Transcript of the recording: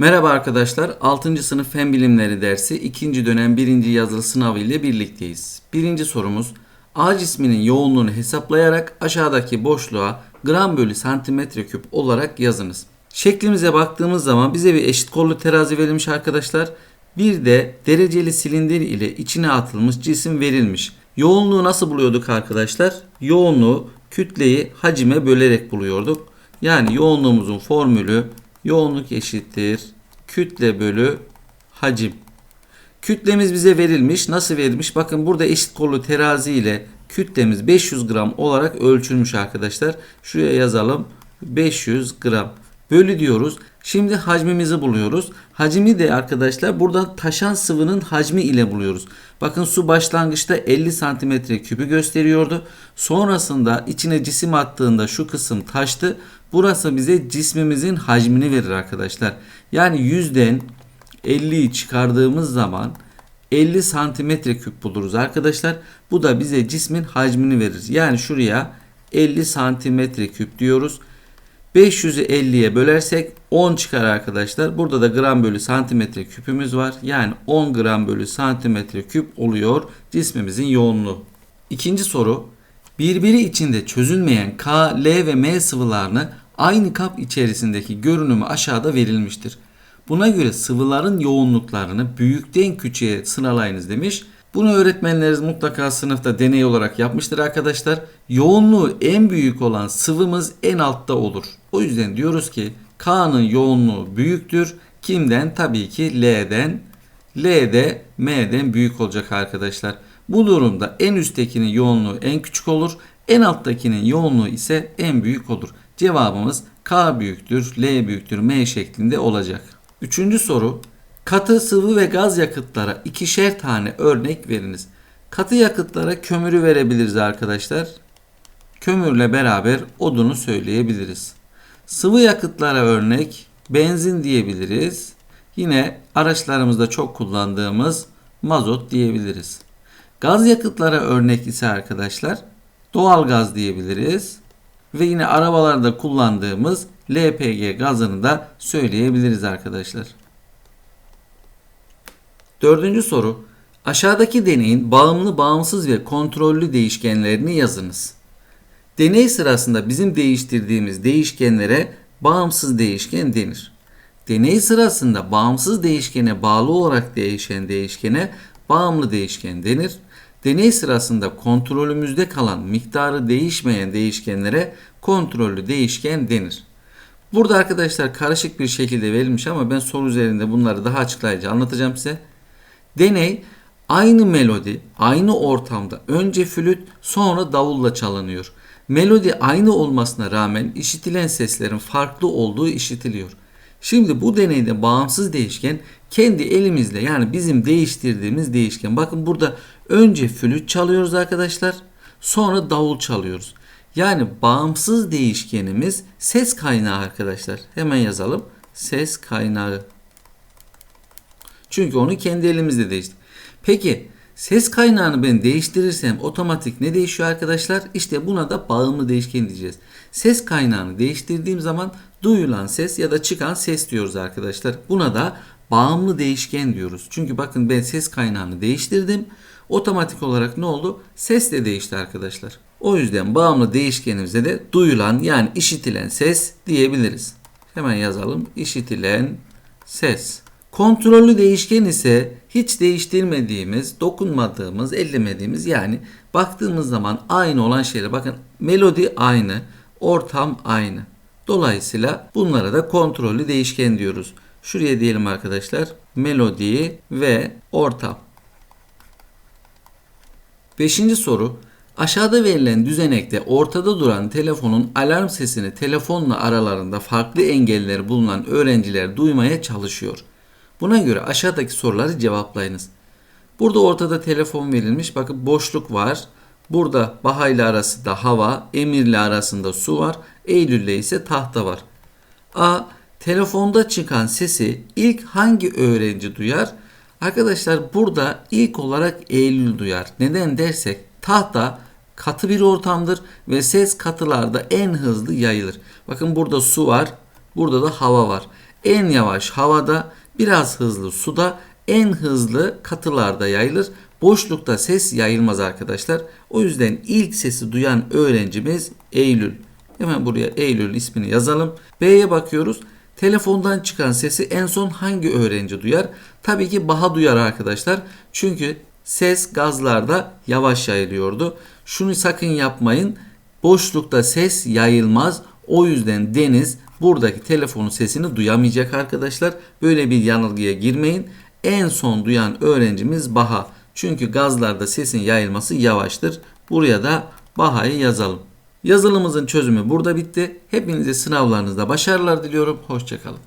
Merhaba arkadaşlar. 6. sınıf Fen Bilimleri dersi 2. dönem 1. yazılı sınavı ile birlikteyiz. Birinci sorumuz A cisminin yoğunluğunu hesaplayarak aşağıdaki boşluğa gram bölü santimetre küp olarak yazınız. Şeklimize baktığımız zaman bize bir eşit kollu terazi verilmiş arkadaşlar. Bir de dereceli silindir ile içine atılmış cisim verilmiş. Yoğunluğu nasıl buluyorduk arkadaşlar? Yoğunluğu kütleyi hacime bölerek buluyorduk. Yani yoğunluğumuzun formülü yoğunluk eşittir kütle bölü hacim. Kütlemiz bize verilmiş. Nasıl verilmiş? Bakın burada eşit kollu terazi ile kütlemiz 500 gram olarak ölçülmüş arkadaşlar. Şuraya yazalım. 500 gram. Bölü diyoruz. Şimdi hacmimizi buluyoruz. Hacmi de arkadaşlar burada taşan sıvının hacmi ile buluyoruz. Bakın su başlangıçta 50 santimetre küpü gösteriyordu. Sonrasında içine cisim attığında şu kısım taştı. Burası bize cismimizin hacmini verir arkadaşlar. Yani yüzden 50'yi çıkardığımız zaman 50 santimetre küp buluruz arkadaşlar. Bu da bize cismin hacmini verir. Yani şuraya 50 santimetre küp diyoruz. 500'ü 50'ye bölersek 10 çıkar arkadaşlar. Burada da gram bölü santimetre küpümüz var. Yani 10 gram bölü santimetre küp oluyor cismimizin yoğunluğu. İkinci soru. Birbiri içinde çözülmeyen K, L ve M sıvılarını aynı kap içerisindeki görünümü aşağıda verilmiştir. Buna göre sıvıların yoğunluklarını büyükten küçüğe sıralayınız demiş. Bunu öğretmenleriniz mutlaka sınıfta deney olarak yapmıştır arkadaşlar. Yoğunluğu en büyük olan sıvımız en altta olur. O yüzden diyoruz ki K'nın yoğunluğu büyüktür. Kimden? Tabii ki L'den. L de M'den büyük olacak arkadaşlar. Bu durumda en üsttekinin yoğunluğu en küçük olur. En alttakinin yoğunluğu ise en büyük olur. Cevabımız K büyüktür, L büyüktür, M şeklinde olacak. Üçüncü soru. Katı, sıvı ve gaz yakıtlara ikişer tane örnek veriniz. Katı yakıtlara kömürü verebiliriz arkadaşlar. Kömürle beraber odunu söyleyebiliriz. Sıvı yakıtlara örnek benzin diyebiliriz. Yine araçlarımızda çok kullandığımız mazot diyebiliriz. Gaz yakıtlara örnek ise arkadaşlar doğal gaz diyebiliriz. Ve yine arabalarda kullandığımız LPG gazını da söyleyebiliriz arkadaşlar. Dördüncü soru. Aşağıdaki deneyin bağımlı, bağımsız ve kontrollü değişkenlerini yazınız. Deney sırasında bizim değiştirdiğimiz değişkenlere bağımsız değişken denir. Deney sırasında bağımsız değişkene bağlı olarak değişen değişkene bağımlı değişken denir. Deney sırasında kontrolümüzde kalan miktarı değişmeyen değişkenlere kontrollü değişken denir. Burada arkadaşlar karışık bir şekilde verilmiş ama ben soru üzerinde bunları daha açıklayıcı anlatacağım size. Deney aynı melodi, aynı ortamda önce flüt sonra davulla çalınıyor. Melodi aynı olmasına rağmen işitilen seslerin farklı olduğu işitiliyor. Şimdi bu deneyde bağımsız değişken kendi elimizle yani bizim değiştirdiğimiz değişken. Bakın burada önce flüt çalıyoruz arkadaşlar. Sonra davul çalıyoruz. Yani bağımsız değişkenimiz ses kaynağı arkadaşlar. Hemen yazalım. Ses kaynağı. Çünkü onu kendi elimizle değiştir. Peki ses kaynağını ben değiştirirsem otomatik ne değişiyor arkadaşlar? İşte buna da bağımlı değişken diyeceğiz. Ses kaynağını değiştirdiğim zaman duyulan ses ya da çıkan ses diyoruz arkadaşlar. Buna da bağımlı değişken diyoruz. Çünkü bakın ben ses kaynağını değiştirdim. Otomatik olarak ne oldu? Ses de değişti arkadaşlar. O yüzden bağımlı değişkenimize de duyulan yani işitilen ses diyebiliriz. Hemen yazalım. İşitilen ses. Kontrollü değişken ise hiç değiştirmediğimiz, dokunmadığımız, ellemediğimiz yani baktığımız zaman aynı olan şeyler. Bakın melodi aynı, ortam aynı. Dolayısıyla bunlara da kontrollü değişken diyoruz. Şuraya diyelim arkadaşlar. Melodi ve ortam. Beşinci soru. Aşağıda verilen düzenekte ortada duran telefonun alarm sesini telefonla aralarında farklı engeller bulunan öğrenciler duymaya çalışıyor. Buna göre aşağıdaki soruları cevaplayınız. Burada ortada telefon verilmiş. Bakın boşluk var. Burada Baha ile arasında hava, Emir ile arasında su var. Eylül ile ise tahta var. A. Telefonda çıkan sesi ilk hangi öğrenci duyar? Arkadaşlar burada ilk olarak Eylül duyar. Neden dersek tahta katı bir ortamdır ve ses katılarda en hızlı yayılır. Bakın burada su var, burada da hava var. En yavaş havada, biraz hızlı suda, en hızlı katılarda yayılır. Boşlukta ses yayılmaz arkadaşlar. O yüzden ilk sesi duyan öğrencimiz Eylül. Hemen buraya Eylül ismini yazalım. B'ye bakıyoruz. Telefondan çıkan sesi en son hangi öğrenci duyar? Tabii ki Baha duyar arkadaşlar. Çünkü ses gazlarda yavaş yayılıyordu. Şunu sakın yapmayın. Boşlukta ses yayılmaz. O yüzden Deniz buradaki telefonun sesini duyamayacak arkadaşlar. Böyle bir yanılgıya girmeyin. En son duyan öğrencimiz Baha. Çünkü gazlarda sesin yayılması yavaştır. Buraya da Baha'yı yazalım. Yazılımımızın çözümü burada bitti. Hepinize sınavlarınızda başarılar diliyorum. Hoşçakalın.